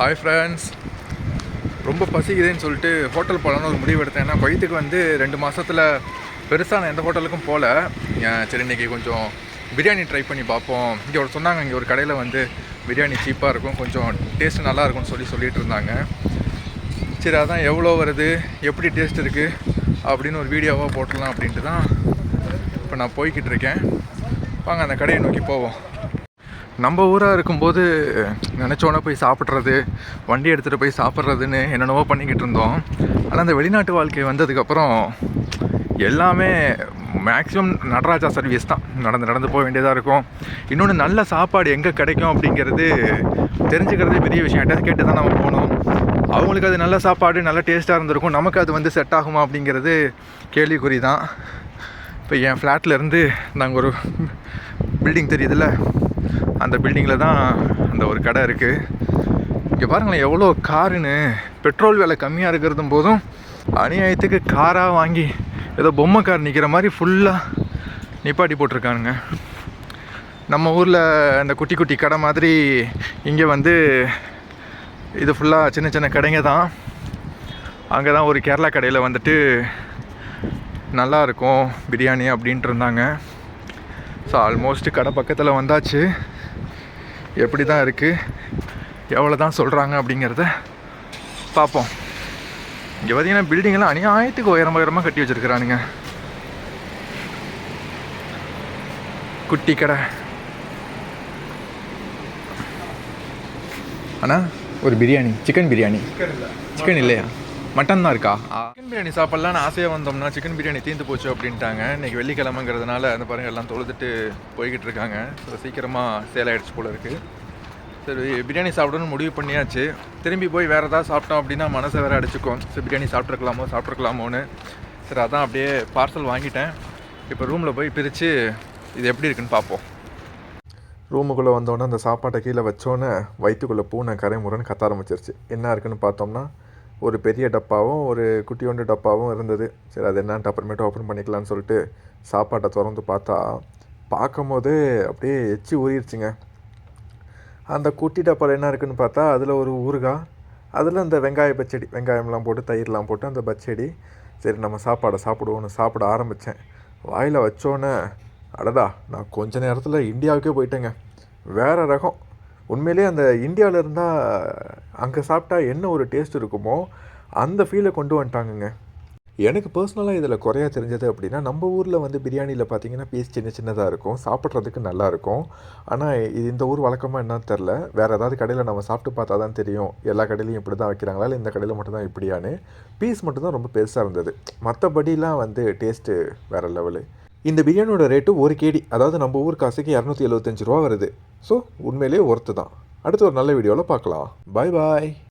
Hi friends ரொம்ப பசிக்குதுன்னு சொல்லிட்டு ஹோட்டல் போகலான்னு ஒரு முடிவு எடுத்தேன். ஏன்னா கொய்த்துக்கு வந்து ரெண்டு மாதத்தில் பெருசாக நான் எந்த ஹோட்டலுக்கும் போகல சரி இன்றைக்கி கொஞ்சம் பிரியாணி ட்ரை பண்ணி பார்ப்போம். இங்கே ஒரு சொன்னாங்க இங்கே ஒரு கடையில் வந்து பிரியாணி சீப்பாக இருக்கும். கொஞ்சம் டேஸ்ட் நல்லா இருக்கும்னு சொல்லி சொல்லிட்டு இருந்தாங்க. சரி அதான் எவ்வளோ வருது? எப்படி டேஸ்ட் இருக்குது அப்படின்னு ஒரு வீடியோவாக போட்டுடலாம் அப்படின்ட்டு தான் இப்போ நான் போய்கிட்டு இருக்கேன். வாங்க அந்த கடையை நோக்கி போவோம். நம்ம ஊராக இருக்கும்போது நினச்சோன்னே போய் சாப்பிட்றது வண்டி எடுத்துகிட்டு போய் சாப்பிட்றதுன்னு என்னென்னவோ பண்ணிக்கிட்டு இருந்தோம். ஆனால் அந்த வெளிநாட்டு வாழ்க்கை வந்ததுக்கப்புறம் எல்லாமே மேக்ஸிமம் நடராஜா சர்வீஸ் தான். நடந்து நடந்து போக வேண்டியதாக இருக்கும். இன்னொன்று நல்ல சாப்பாடு எங்கே கிடைக்கும் அப்படிங்கிறது தெரிஞ்சுக்கிறதே பெரிய விஷயம். யார்ட்டாவது கேட்டு தான் நம்ம போகணும். அவங்களுக்கு அது நல்ல சாப்பாடு நல்ல டேஸ்ட்டாக இருந்திருக்கும். நமக்கு அது வந்து செட் ஆகுமா அப்படிங்கிறது கேள்விக்குறி தான் இப்போ என் ஃப்ளாட்டில் இருந்து நாங்கள் ஒரு பில்டிங் தெரியுதுல்ல? அந்த பில்டிங்கில் தான் அந்த ஒரு கடை இருக்குது இங்கே பாருங்களேன் எவ்வளோ காருன்னு. பெட்ரோல் விலை கம்மியாக இருக்கிறதும் போதும் அநியாயத்துக்கு காராக வாங்கி ஏதோ பொம்மை கார் நிற்கிற மாதிரி ஃபுல்லாக நிப்பாட்டி போட்டிருக்கானுங்க. நம்ம ஊரில் அந்த குட்டி குட்டி கடை மாதிரி இங்கே வந்து இது ஃபுல்லாக சின்ன சின்ன கடைங்க தான். அங்கே தான் ஒரு கேரளா கடையில் வந்துட்டு நல்லா இருக்கும் பிரியாணி அப்படின்ட்டு இருந்தாங்க. ஸோ ஆல்மோஸ்ட் கடை பக்கத்தில் வந்தாச்சு. எப்படி தான் இருக்குது எவ்வளோ தான் சொல்கிறாங்க அப்படிங்கிறத பார்ப்போம். இங்கே பார்த்தீங்கன்னா பில்டிங்கெல்லாம் அநியாயத்துக்கு உயரம் உயரமாக கட்டி வச்சுருக்கிறானுங்க. குட்டி கடை. அண்ணா ஒரு பிரியாணி சிக்கன் பிரியாணி. சிக்கன் இல்லையா? மட்டன் தான் இருக்கா சிக்கன் பிரியாணி சாப்பிட்லான்னு ஆசையாக வந்தோம்னா சிக்கன் பிரியாணி தீர்ந்து போச்சு அப்படின்ட்டாங்க. இன்றைக்கி வெள்ளிக்கிழமைங்கிறதுனால அந்த பாருங்க எல்லாம் தொழுதுட்டு போய்கிட்டு இருக்காங்க. ஸோ சீக்கிரமாக சேல் ஆகிடுச்சு போல இருக்குது சரி பிரியாணி சாப்பிடணும்னு முடிவு பண்ணியாச்சு. திரும்பி போய் வேறு ஏதாவது சாப்பிட்டோம் அப்படின்னா மனசை வேறு அடிச்சுக்கும். சரி பிரியாணி சாப்பிட்ருக்கலாமோ சாப்பிட்ருக்கலாமோன்னு சரி அதான் அப்படியே பார்சல் வாங்கிட்டேன். இப்போ ரூமில் போய் பிரித்து இது எப்படி இருக்குன்னு பார்ப்போம். ரூமுக்குள்ளே வந்தோடனே அந்த சாப்பாட்டை கீழே வச்சோன்னே வயிற்றுக்குள்ளே பூனை கரைமுறைன்னு கத்த ஆரம்பிச்சிருச்சு. என்ன இருக்குன்னு பார்த்தோம்னா ஒரு பெரிய டப்பாவும் ஒரு குட்டியோண்டு டப்பாவும் இருந்தது. சரி அது என்னன்ட்டு அப்புறமேட்டு ஓப்பன் பண்ணிக்கலாம்னு சொல்லிட்டு சாப்பாட்டை திறந்து பார்த்தா பார்க்கும்போது அப்படியே எச்சி ஊறிடுச்சுங்க. அந்த குட்டி டப்பாவில் என்ன இருக்குன்னு பார்த்தா அதில் ஒரு ஊறுகாய் அதில் அந்த வெங்காய பச்சடி வெங்காயம்லாம் போட்டு தயிர்லாம் போட்டு அந்த பச்சடி. சரி நம்ம சாப்பாடை சாப்பிடுவோன்னு சாப்பிட ஆரம்பித்தேன் வாயில் வச்சோன்னே அடடா நான் கொஞ்ச நேரத்தில் இந்தியாவுக்கே போயிட்டேங்க. வேறு ரகம். உண்மையிலே அந்த இந்தியாவில் இருந்தால் அங்கே சாப்பிட்டா என்ன ஒரு டேஸ்ட் இருக்குமோ அந்த ஃபீலை கொண்டு வந்துட்டாங்கங்க. எனக்கு பர்சனலாக இதில் குறையா தெரிஞ்சது அப்படின்னா நம்ம ஊரில் வந்து பிரியாணியில் பார்த்தீங்கன்னா பீஸ் சின்ன சின்னதாக இருக்கும். சாப்பிட்றதுக்கு நல்லா இருக்கும். ஆனால் இது இந்த ஊர் வழக்கமாக என்னன்னு தெரில வேறு ஏதாவது கடையில் நம்ம சாப்பிட்டு பார்த்தா தான் தெரியும். எல்லா கடையிலையும் இப்படி தான் வைக்கிறாங்களா? இல்லை இந்த கடையில் மட்டும் தான் இப்படியான்னு. பீஸ் மட்டும்தான் ரொம்ப பெருசாக இருந்தது. மற்றபடிலாம் வந்து டேஸ்ட்டு வேறு லெவலு இந்த பிரியாணியோட ரேட்டு ஒரு கேடி அதாவது நம்ம ஊர் காசுக்கு இரநூத்தி எழுபத்தஞ்சு ரூபா வருது. ஸோ உண்மையிலேயே ஒர்த்து தான். அடுத்த ஒரு நல்ல வீடியோவில் பார்க்கலாம். பாய் பாய்